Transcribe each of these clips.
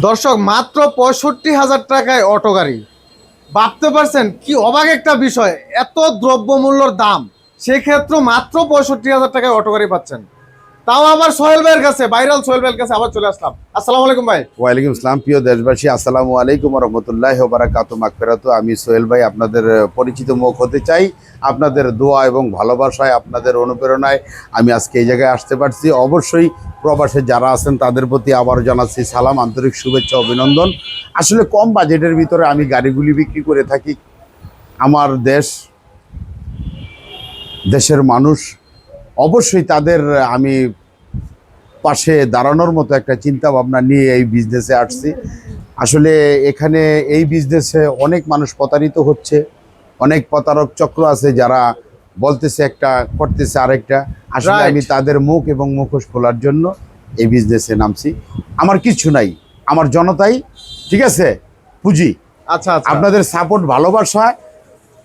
দর্শক, মাত্র পঁয়ষট্টি হাজার টাকায় অটো গাড়ি। ভাবতে পারছেন কি অবাক একটা বিষয়, এত দ্রব্যমূল্যর দাম। সেক্ষেত্রে মাত্র পঁয়ষট্টি হাজার টাকায় অটো গাড়ি পাচ্ছেন। তাও আবার সোহেল ভাইয়ের কাছে, ভাইরাল সোহেল ভাইয়ের কাছে আবার চলে আসলাম। আসসালামু আলাইকুম ভাই। ওয়ালাইকুম আসসালাম, প্রিয় দেশবাসী, আসসালামু আলাইকুম রহমতুল্লাহ বারাকাত মাকফেরাতু আমি সোহেল ভাই, আপনাদের পরিচিত মুখ হতে চাই। আপনাদের দোয়া এবং ভালোবাসায়, আপনাদের অনুপ্রেরণায় আমি আজকে এই জায়গায় আসতে পারছি। অবশ্যই প্রবাসে যারা আছেন, তাদের প্রতি আবার জানাচ্ছি সালাম, আন্তরিক শুভেচ্ছা, অভিনন্দন। আসলে কম বাজেটের ভিতরে আমি গাড়িগুলি বিক্রি করে থাকি। আমার দেশ, দেশের মানুষ অবশ্যই তাদের আমি পাশে দাঁড়ানোর মতো একটা চিন্তা ভাবনা নিয়ে এই বিজনেসে আসছি। আসলে এখানে এই বিজনেসে অনেক মানুষ প্রতারিত হচ্ছে অনেক প্রতারক চক্র আছে যারা বলতেছে একটা করতেছে আরেকটা। আসলে আমি তাদের মুখ এবং মুখোশ খোলার জন্য এই বিজনেসে নামছি। আমার কিছু নাই আমার জনতাই ঠিক আছে? পুঁজি। আচ্ছা আচ্ছা। আপনাদের সাপোর্ট ভালোবাসা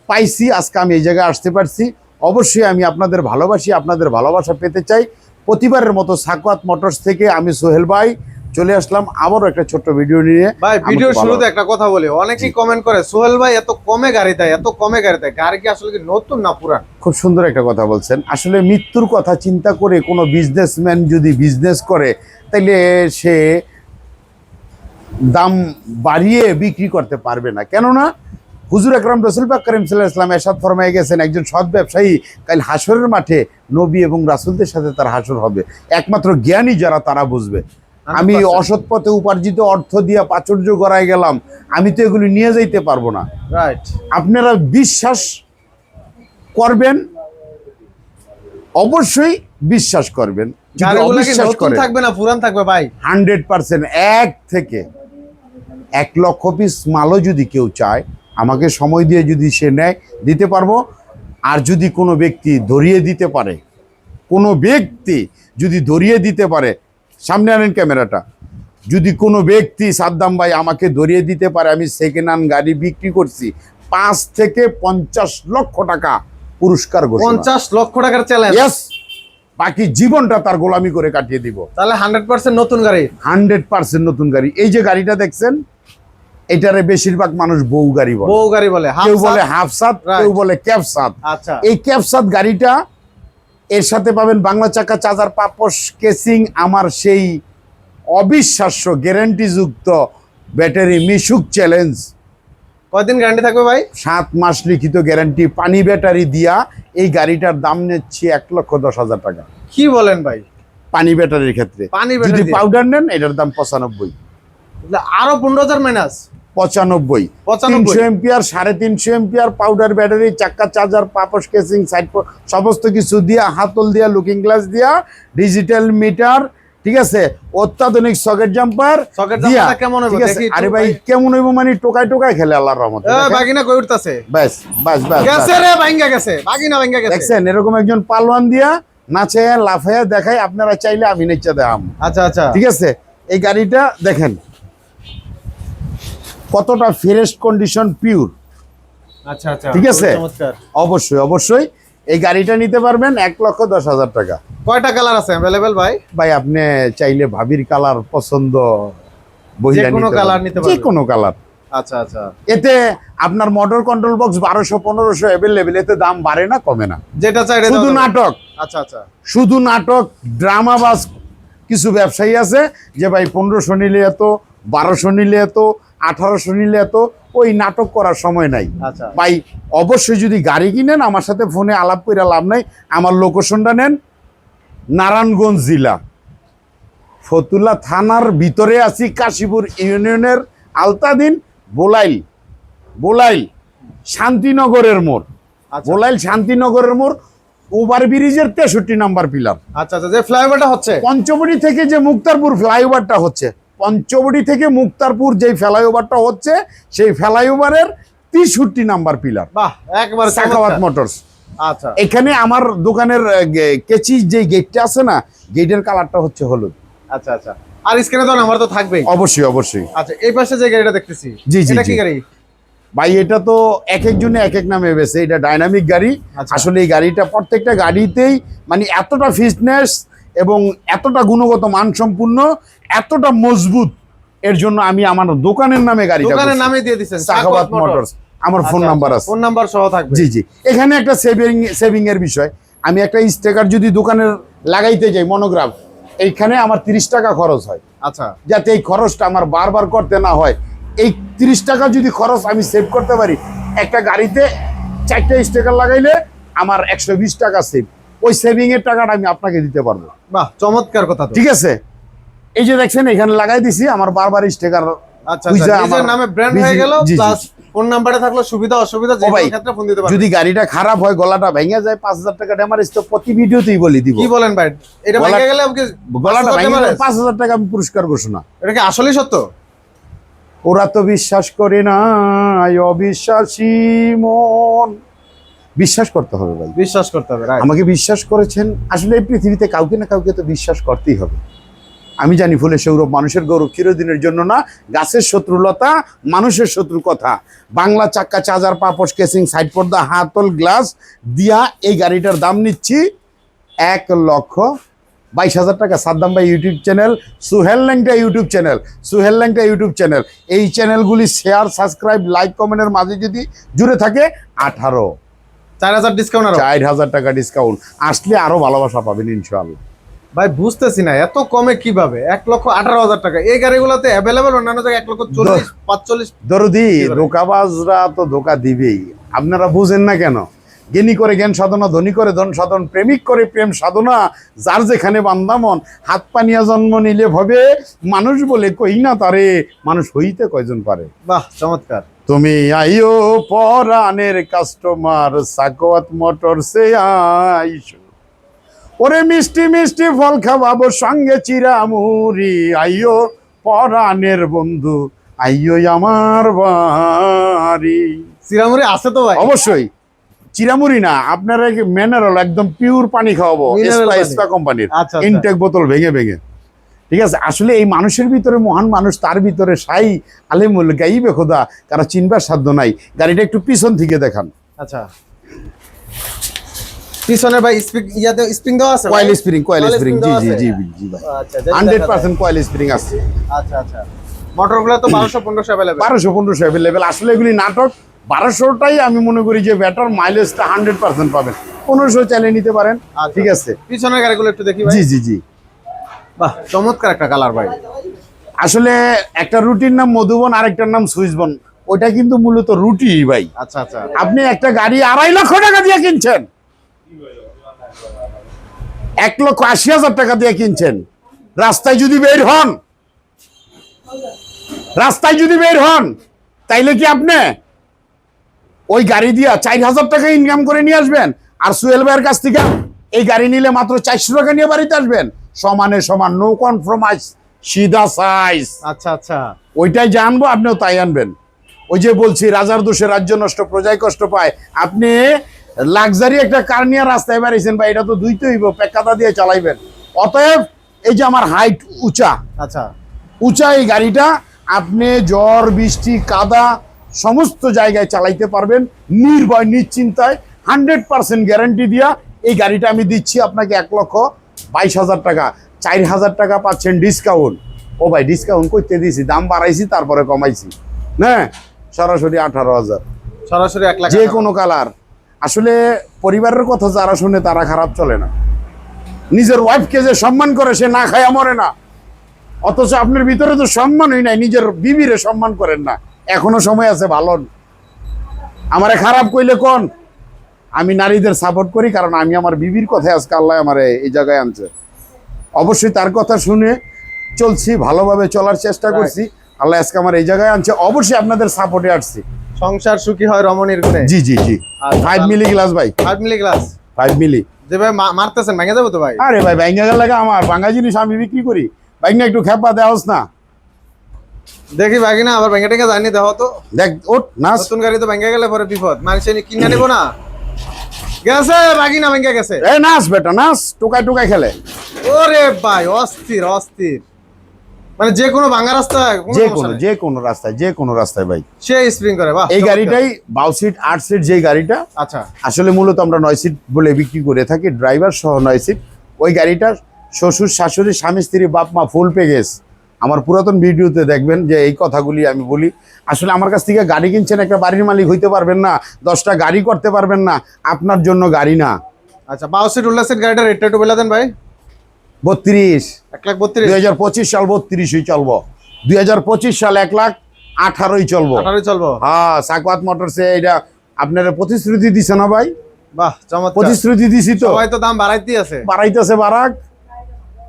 পাইছি আজকে আমি এই জায়গায় আসতে পারছি। অবশ্যই আমি আপনাদের ভালোবাসি আপনাদের ভালোবাসা পেতে চাই। প্রতিবারের মতো সাকওয়াত মোটরস থেকে আমি সোহেল ভাই চলে আসলাম আবারও একটা ছোট্ট ভিডিও নিয়ে। ভাই ভালো- শুরুতে একটা কথা বলি অনেকেই কমেন্ট করে সোহেল ভাই এত কমে গাড়ি দেয় এত কমে গাড়ি দেয় গাড়ি কি আসলে কি নতুন না পুরান? খুব সুন্দর একটা কথা বলছেন। আসলে মৃত্যুর কথা চিন্তা করে কোনো বিজনেসম্যান যদি বিজনেস করে তাইলে সে দাম বাড়িয়ে বিক্রি করতে পারবে না। কেননা হুজুর আকরাম রসুল পাক করিম সাল্লাহ ইসলাম এরশাদ ফরমাই গেছেন একজন সৎ ব্যবসায়ী কাল হাসরের মাঠে নবী এবং রাসুলদের সাথে তার হাসর হবে। একমাত্র জ্ঞানী যারা তারা বুঝবে। আমি 100% অসৎ পথে উপার্জিত অর্থ দিয়ে প্রাচুর্য করাই গেলাম আমি তো এগুলি নিয়ে যাইতে পারব না। রাইট আপনারা বিশ্বাস করবেন? অবশ্যই বিশ্বাস করবেন। করেন। থাকবে না পুরান থাকবে ভাই? হান্ড্রেড পার্সেন্ট এক থেকে এক লক্ষ পিস মালও যদি কেউ চায় আমাকে সময় দিয়ে যদি সে নেয় দিতে পারব আর যদি কোনো ব্যক্তি ধরিয়ে দিতে পারে কোনো ব্যক্তি যদি ধরিয়ে দিতে পারে সামনে আনেন ক্যামেরাটা যদি কোনো ব্যক্তি সাদ্দাম ভাই আমাকে ধরিয়ে দিতে পারে আমি সেকেন্ড হ্যান্ড গাড়ি বিক্রি করছি পাঁচ থেকে পঞ্চাশ লক্ষ টাকা পুরস্কার পঞ্চাশ লক্ষ টাকার চ্যালেঞ্জ বাকি জীবনটা তার গোলামি করে কাটিয়ে দিব। তাহলে হান্ড্রেড পার্সেন্ট নতুন গাড়ি। হান্ড্রেড পার্সেন্ট নতুন গাড়ি। এই যে গাড়িটা দেখছেন এটারে বেশিরভাগ মানুষ বউ গাড়ি বলে। বউ গাড়ি বলে কেউ। বলে হাফ সাত কেউ বলে ক্যাব সাত। আচ্ছা। এই ক্যাব সাত গাড়িটা এর সাথে পাবেন বাংলা চাকা চার্জার পাপস কেসিং আমার সেই অবিশ্বাস্য গ্যারান্টিযুক্ত ব্যাটারি মিশুক চ্যালেঞ্জ। কয়দিন গ্যারান্টি থাকবে ভাই? সাত মাস লিখিত গ্যারান্টি পানি ব্যাটারি দিয়া এই গাড়িটার দাম নিচ্ছি এক লক্ষ দশ হাজার টাকা। কি বলেন ভাই? পানি ব্যাটারির ক্ষেত্রে। পানি যদি পাউডার নেন এটার দাম পঁচানব্বই। তাহলে আরও পনেরো হাজার মাইনাস পঁচানব্বই। তিনশো এম্পিয়ার সাড়ে তিনশো এম্পিয়ার পাউডার ব্যাটারি চাক্কা চার্জার পাপস কেসিং সাইড সমস্ত কিছু দিয়া হাতল দিয়া লুকিং গ্লাস দিয়া ডিজিটাল মিটার ঠিক আছে? অত্যাধুনিক সকেট জাম্পার সকেট দিয়া। কেমন ঠিক আছে? আরে ভাই। কেমন হইব মানে টোকায় টোকায় খেলে আল্লাহর রহমতে? বাগিনা কই উঠতাছে? ব্যাস ব্যাস ব্যাস গেছে। রে ভাঙ্গা গেছে। বাগিনা ভাঙ্গা গেছে। দেখছেন এরকম একজন পালওয়ান দিয়া নাচে লাফাইয়া দেখাই আপনারা চাইলে আমি নেচা দেখাম। আচ্ছা আচ্ছা। ঠিক আছে? এই গাড়িটা দেখেন কতটা ফ্রেশ কন্ডিশন পিওর আচ্ছা আচ্ছা। ঠিক আছে? অবশ্যই অবশ্যই। এই গাড়িটা নিতে পারবেন এক লক্ষ দশ হাজার টাকা। কয়টা কালার আছে অ্যাভেলেবেল ভাই? ভাই আপনি চাইলে ভাবির কালার পছন্দ কোনো নিতে যে কোনো কালার আচ্ছা আচ্ছা। এতে আপনার মোটর কন্ট্রোল বক্স বারোশো পনেরোশো অ্যাভেলেবেল এতে দাম বাড়ে না কমে না। যেটা চাই শুধু নাটক। আচ্ছা আচ্ছা। শুধু নাটক ড্রামা বাস কিছু ব্যবসায়ী আছে যে ভাই পনেরোশো নিলে এত বারোশো নিলে এত আঠারোশো নিলে এত ওই নাটক করার সময় নাই। আচ্ছা। ভাই অবশ্যই যদি গাড়ি কিনেন আমার সাথে ফোনে আলাপ করে লাভ নাই। আমার লোকেশনটা নেন নারায়ণগঞ্জ জেলা। ফতুল্লা থানার ভিতরে আছি কাশীপুর ইউনিয়নের আলতাদিন বোলাইল। বোলাইল শান্তিনগরের মোড়। আচ্ছা। বোলাইল শান্তিনগরের মোড় ওভার ব্রিজের তেষট্টি নাম্বার পিলার। আচ্ছা আচ্ছা যে ফ্লাইওভারটা হচ্ছে? পঞ্চবটি থেকে যে মুক্তারপুর ফ্লাইওভারটা হচ্ছে। পঞ্চবটি থেকে মুক্তারপুর যেই ফ্লাইওভারটা হচ্ছে সেই ফ্লাইওভারের তেষট্টি নাম্বার পিলার। বাহ একবার সাকাওয়াত মোটরস। আচ্ছা। এখানে আমার দোকানের কেচি যে গেটটা আছে না গেটের কালারটা হচ্ছে হলুদ। আচ্ছা আচ্ছা। আর স্ক্রিনে তো নাম্বার তো থাকবেই। অবশ্যই অবশ্যই। আচ্ছা এই পাশে যে গাড়িটা দেখতেছি জি, জি, এটা কি গাড়ি? ভাই এটা তো এক একজনে এক এক নামে বেছে এটা ডাইনামিক গাড়ি। আচ্ছা। আসলে এই গাড়িটা প্রত্যেকটা গাড়িতেই মানে এতটা ফিটনেস এবং এতটা গুণগত মানসম্পন্ন এতটা মজবুত এর জন্য আমি আমার দোকানের নামে গাড়ি দোকানের নামে দিয়ে দিচ্ছেন সাখাবাত মোটরস আমার ফোন নাম্বার আছে। ফোন নাম্বার সহ থাকবে। জি জি। এখানে একটা সেভিং সেভিং এর বিষয়। আমি একটা স্টিকার যদি দোকানের লাগাইতে যাই মনোগ্রাফ এইখানে আমার তিরিশ টাকা খরচ হয়। আচ্ছা। যাতে এই খরচটা আমার বারবার করতে না হয়। এই তিরিশ টাকা যদি খরচ আমি সেভ করতে পারি একটা গাড়িতে চারটে স্টিকার লাগাইলে আমার একশো বিশ টাকা সেভ ওই সেভিং এর টাকাটা আমি আপনাকে দিতে পারব। বাহ চমৎকার কথা ঠিক আছে? এই যে দেখছেন এখানে লাগাই দিছি আমার বারবার স্টিকার আচ্ছা বুঝলে আচ্ছা নিজের আমার- নামে ব্র্যান্ড হয়ে গেল। প্লাস ফোন নাম্বারে থাকল সুবিধা অসুবিধা যে ক্ষেত্রে ফোন দিতে পারবে। যদি গাড়িটা খারাপ হয় গলাটা ভেঙে যায় পাঁচ হাজার টাকা ড্যামারেজ তো প্রতি ভিডিওতেই বলি দিব। কি বলেন ভাই? এটা ভেঙে গেলে আমাকে গলাটা ভেঙে গেলে damage? পাঁচ হাজার টাকা আমি পুরস্কার ঘোষণা। এটা কি আসলেই সত্য? ওরা তো বিশ্বাস করে না অবিশ্বাসী মন। বিশ্বাস করতে হবে ভাই। বিশ্বাস করতে হবে আমাকে বিশ্বাস করেছেন আসলে এই পৃথিবীতে কাউকে না কাউকে তো বিশ্বাস করতেই হবে। আমি জানি ফুলে সৌরভ মানুষের গৌরব চিরদিনের জন্য না গাছের শত্রুলতা মানুষের শত্রু কথা। বাংলা চাক্কা চার্জার পাপস কেসিং সাইড পর্দা হাতল গ্লাস দিয়া এই গাড়িটার দাম নিচ্ছি এক লক্ষ বাইশ হাজার টাকা। সাদ্দাম ভাই ইউটিউব চ্যানেল সুহেল ল্যাংটা ইউটিউব চ্যানেল সুহেল ল্যাংটা ইউটিউব চ্যানেল। এই চ্যানেলগুলি শেয়ার সাবস্ক্রাইব লাইক কমেন্টের মাঝে যদি জুড়ে থাকে আঠারো। চার হাজার ডিসকাউন্ট চার হাজার টাকা ডিসকাউন্ট আসলে আরও ভালোবাসা পাবেন ইনশাআল্লাহ। ভাই বুঝতেছি না এত কমে কীভাবে? এক লক্ষ আঠারো হাজার টাকা। এই গাড়িগুলোতে অ্যাভেলেবল অন্যান্য জায়গায় এক লক্ষ চল্লিশ পাঁচচল্লিশ দরদি ধোকাবাজরা তো ধোকা দিবেই। আপনারা বুঝেন না কেন? জ্ঞানী করে জ্ঞান সাধনা ধনী করে ধন সাধন প্রেমিক করে প্রেম সাধনা যার যেখানে বান্দামন হাত পানিয়া জন্ম নিলে ভবে মানুষ বলে কই না তারে? মানুষ হইতে কয়জন পারে? বাহ চমৎকার। তুমি আইও পরানের কাস্টমার সাকওয়াত মোটর সে আইসো। ওরে মিষ্টি মিষ্টি ফল খাওয়াবো সঙ্গে চিরামুরি আইও পরানের বন্ধু আইও আমার বাড়ি। সিরামুরি আছে তো ভাই? অবশ্যই। চিরামুড়ি না আপনারা মিনারেল একদম পিওর পানি খাওয়াবো কোম্পানির আচ্ছা আচ্ছা। ইনটেক বোতল ভেঙে ভেঙে। ঠিক আছে? আসলে এই মানুষের ভিতরে মহান মানুষ তার ভিতরে সাই আলেমুল গাইবে খোদা কারও চিনবার সাধ্য নাই। গাড়িটা একটু পিছন থেকে দেখান। আচ্ছা। পিছনে ভাই স্পিক ইয়াতে স্প্রিং দেওয়া আছে কয়েল স্প্রিং কয়েল স্প্রিং। জি জি জি জি ভাই। আচ্ছা হান্ড্রেড পার্সেন্ট কয়েল স্প্রিং আছে। আচ্ছা আচ্ছা। মোটরগুলো তো বারোশো পনেরোশো অ্যাভেলেবেল বারোশো পনেরোশো অ্যাভেলেবেল আসলে এগুলি নাটক। বারোশোটাই আমি মনে করি যে ব্যাটার মাইলেজটা হান্ড্রেড পার্সেন্ট পাবেন। পনেরোশো চালিয়ে নিতে পারেন। আচ্ছা। ঠিক আছে? পিছনের গাড়িগুলো একটু দেখি জি জি জি। বাহ চমৎকার একটা কালার ভাই। আসলে একটা রুটির নাম মধুবন আরেকটার নাম সুইচবন। ওইটা কিন্তু মূলত রুটি ভাই। আচ্ছা আচ্ছা। আপনি একটা গাড়ি আড়াই লক্ষ টাকা দিয়ে কিনছেন। এক লক্ষ আশি হাজার টাকা দিয়ে কিনছেন। রাস্তায় যদি বের হন রাস্তায় যদি বের হন তাইলে কি আপনি ওই গাড়ি দিয়া চার হাজার টাকা ইনকাম করে নিয়ে আসবেন? আর সুয়েল ভাইয়ের কাছ থেকে এই গাড়ি নিলে মাত্র চারশো টাকা নিয়ে বাড়িতে আসবেন। সমানে সমান নো কনফ্রমাইজ সিধা সাইজ আচ্ছা আচ্ছা। ওইটাই জানব আপনিও তাই আনবেন। ওই যে বলছি রাজার দোষে রাজ্য নষ্ট প্রজায় কষ্ট পায়। আপনি লাক্সারি একটা কার নিয়ে রাস্তায় বেরিয়েছেন বা এটা তো দুইতে হইব পেকাতা দিয়ে চালাইবেন। অতএব এই যে আমার হাইট উঁচা আচ্ছা। উঁচা এই গাড়িটা আপনি জ্বর বৃষ্টি কাদা সমস্ত জায়গায় চালাইতে পারবেন নির্ভয় নিশ্চিন্তায় হান্ড্রেড পার্সেন্ট গ্যারান্টি দিয়া এই গাড়িটা আমি দিচ্ছি আপনাকে এক লক্ষ বাইশ হাজার টাকা চার হাজার টাকা পাচ্ছেন ডিসকাউন্ট ও ভাই ডিসকাউন্ট করতে দিয়েছি দাম বাড়াইছি তারপরে কমাইছি। হ্যাঁ সরাসরি আঠারো হাজার। সরাসরি এক লাখ যে কোনো কালার। আসলে পরিবারের কথা যারা শুনে তারা খারাপ চলে না। নিজের ওয়াইফকে যে সম্মান করে সে না খায়া মরে না। অথচ আপনার ভিতরে তো সম্মানই নাই নিজের বিবিরে সম্মান করেন না। এখনও সময় আছে ভালো আমারে খারাপ কইলে কোন? আমি নারীদের সাপোর্ট করি কারণ আমি আমার বিবির কথায় আজকে আল্লাহ আমার এই জায়গায় আনছে। অবশ্যই তার কথা শুনে চলছি ভালোভাবে চলার চেষ্টা করছি। আল্লাহ আজকে আমার এই জায়গায় আনছে অবশ্যই আপনাদের সাপোর্টে আসছি। সংসার সুখী হয় রমণীর গুণে? জি জি জি। ফাইভ মিলি গ্লাস ভাই। Five milli glass five milli যে ভাই মারতেছেন ভেঙে যাব তো ভাই? আরে ভাই ব্যাঙ্গা গেল আমার ভাঙা জিনিস আমি বিক্রি করি। ব্যাঙ্গা একটু খেপা দেওয়াস না। দেখি ভাই না আবার ভেঙে টেঙে যায়নি দেখো তো। দেখ ওট না নতুন গাড়ি তো ভেঙে গেলে পরে বিপদ। মানুষ কিনে নিবো না? গেছে বাগি না ভেঙে গেছে। এ নাচ বেটা নাচ টোকায় টোকায় খেলে। ওরে ভাই অস্থির অস্থির। মানে যে কোনো ভাঙা রাস্তা যে কোনো যে কোনো রাস্তায় যে কোনো রাস্তায় ভাই। সে স্প্রিং করে বাহ এই গাড়িটাই বাউ সিট আট সিট যে গাড়িটা আচ্ছা। আসলে মূলত আমরা নয় সিট বলে বিক্রি করে থাকি ড্রাইভার সহ নয় সিট ওই গাড়িটা শ্বশুর শাশুড়ি স্বামী স্ত্রী বাপ মা ফুল প্যাকেজ আমার পুরাতন ভিডিওতে দেখবেন যে এই কথাগুলি আমি বলি। আসলে আমার কাছ থেকে গাড়ি কিনছেন একটা বাড়ির মালিক হইতে পারবেন না দশটা গাড়ি করতে পারবেন না আপনার জন্য গাড়ি না। আচ্ছা বারো সিট উল্লাস গাড়িটা রেটটা একটু বলে দেন ভাই। বত্রিশ। এক লাখ বত্রিশ। দুই হাজার পঁচিশ সাল বত্রিশই চলবো। দুই হাজার পঁচিশ সাল এক লাখ আঠারোই চলবো। আঠারোই চলবো। হ্যাঁ সাকওয়াত মোটরসে এটা আপনারা প্রতিশ্রুতি দিছে না ভাই? বাহ চমৎকার। প্রতিশ্রুতি দিছি তো। সবাই তো দাম বাড়াইতেই আছে। বাড়াইতেছে বারাক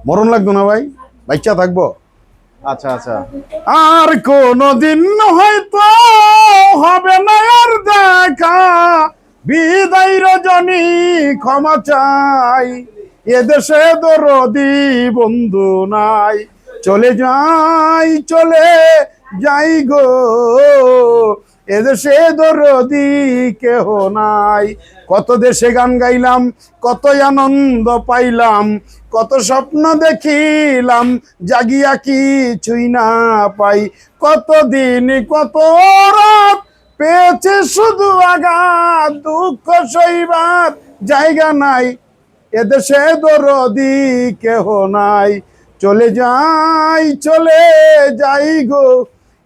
মরণ লাগতো না ভাই? বাচ্চা থাকব। আচ্ছা আচ্ছা। আর কোনদিন হয়তো হবে না আর দেখা। বিদায় রজনী, ক্ষমা চাই। এদেশে দরদি বন্ধু নাই। চলে যাই চলে যাই গো। এদেশে দরদি কেহ নাই। কত দেশে গান গাইলাম কত আনন্দ পাইলাম, কত স্বপ্ন দেখিলাম, জাগিয়া কিছুই না পাই। কত দিন কত রাত পেয়েছে শুধু আঘাত, দুঃখ সইবার জায়গা নাই। এদেশে দরদি কেহ নাই। চলে যাই চলে যাই গো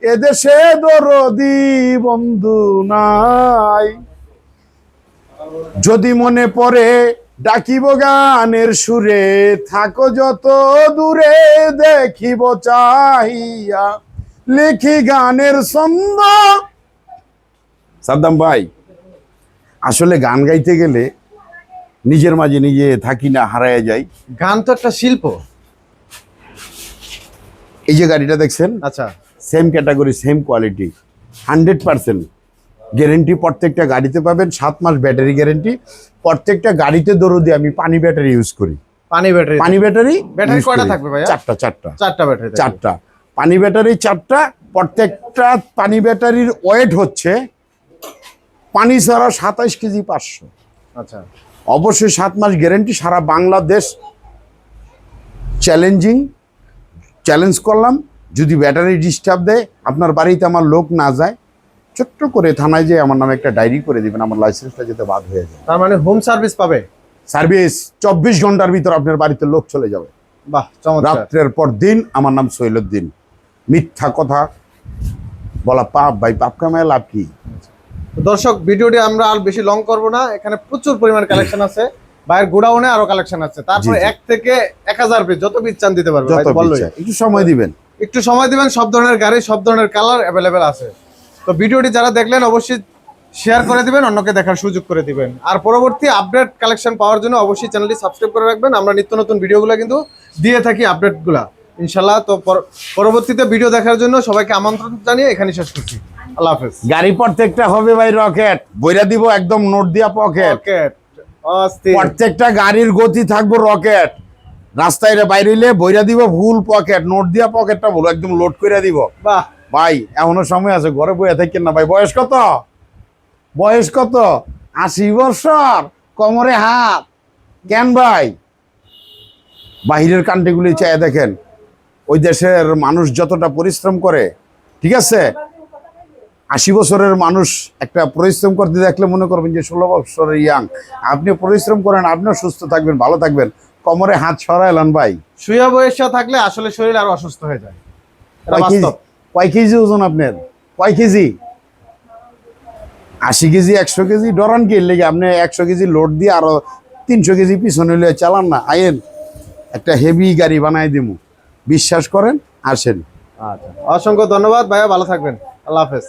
এদেশে দরদি বন্ধু নাই। যদি মনে পড়ে ডাকিব গানের সুরে থাকো যত দূরে দেখিব চাহিয়া। লিখি গানের ছন্দ। সাদ্দাম ভাই আসলে গান গাইতে গেলে নিজের মাঝে নিজে থাকি না হারায় যাই। গান তো একটা শিল্প। এই যে গাড়িটা দেখছেন? আচ্ছা। Same category same quality hundred percent guarantee প্রত্যেকটা গাড়িতে পাবেন সাত মাস ব্যাটারি গ্যারেন্টি প্রত্যেকটা গাড়িতে দরদি আমি পানি ব্যাটারি ইউজ করি। পানি ব্যাটারি পানি ব্যাটারি ব্যাটারি কয়টা থাকবে ভাইয়া? চারটা চারটা। চারটা ব্যাটারি চারটা। পানি ব্যাটারি চারটা প্রত্যেকটা পানি ব্যাটারির ওয়েট হচ্ছে পানি ছাড়া সাতাইশ কেজি পাঁচশো। আচ্ছা। অবশ্যই সাত মাস গ্যারেন্টি সারা বাংলাদেশ চ্যালেঞ্জিং চ্যালেঞ্জ করলাম। যদি ব্যাটারি ডিস্টার্ব দেয় আপনার বাড়িতে আমার লোক না যায় ছোট্ট করে থানায় যেয়ে আমার নামে একটা ডায়েরি করে দিবেন আমার লাইসেন্সটা যেতে বাদ হয়ে যায়। তার মানে হোম সার্ভিস পাবে? সার্ভিস চব্বিশ ঘণ্টার ভিতর আপনার বাড়িতে লোক চলে যাবে। বাহ রাত্রের পর দিন আমার নাম সৈলুদ্দিন মিথ্যা কথা বলা পাপ ভাই পাপ কামায় লাভ কি? দর্শক ভিডিওটি আমরা আর বেশি লং করব না। এখানে প্রচুর পরিমাণ কালেকশন আছে। বাইরের গোডাউনে আরও কালেকশন আছে। তারপরে। এক থেকে এক হাজার পিস যত পিস চান দিতে পারবে। একটু সময় দিবেন। একটু সময় দিবেন সব ধরনের গাড়ি সব ধরনের কালার অ্যাভেলেবেল আছে। তো ভিডিওটি যারা দেখলেন অবশ্যই শেয়ার করে দিবেন অন্যকে দেখার সুযোগ করে দিবেন। আর পরবর্তী আপডেট কালেকশন পাওয়ার জন্য অবশ্যই চ্যানেলটি সাবস্ক্রাইব করে রাখবেন। আমরা নিত্য নতুন ভিডিওগুলো কিন্তু দিয়ে থাকি আপডেটগুলা ইনশাল্লাহ তো পর- পরবর্তীতে ভিডিও দেখার জন্য সবাইকে আমন্ত্রণ জানিয়ে এখানে শেষ করছি। আল্লাহ হাফেজ। গাড়ি প্রত্যেকটা হবে ভাই রকেট বইরা দিব একদম নোট দিয়া পকেট রকেট প্রত্যেকটা গাড়ির গতি থাকব রকেট রাস্তায় বাইরে হইলে বইরা দিব ভুল পকেট নোট দিয়া পকেটটা ভুল একদম লোড করে দিব। বাহ। ভাই এখনও সময় আছে ঘরে বইয়া থাকেন না ভাই। বয়স কত? বয়স কত? আশি বছর কোমরে হাত। কেন ভাই? বাহিরের কান্ট্রিগুলি চাই দেখেন ওই দেশের মানুষ যতটা পরিশ্রম করে ঠিক আছে? আশি বছরের মানুষ একটা পরিশ্রম করতে দেখলে মনে করবেন যে ষোলো বছরের ইয়াং আপনি পরিশ্রম করেন আপনিও সুস্থ থাকবেন ভালো থাকবেন। কোমরে হাত সরাইলেন ভাই। শুয়া বয়সা থাকলে আসলে শরীর আরও অসুস্থ হয়ে যায়। কয় কেজি ওজন আপনার? কয় কেজি? আশি কেজি একশো কেজি? ডরান কি লেগে? আপনি একশো কেজি লোড দিয়ে আরও তিনশো কেজি পিছনে হলে চালান না। আয়েন একটা হেভি গাড়ি বানাই দিমু। বিশ্বাস করেন আসেন। আচ্ছা। অসংখ্য ধন্যবাদ ভাইয়া ভালো থাকবেন। আল্লাহ হাফেজ।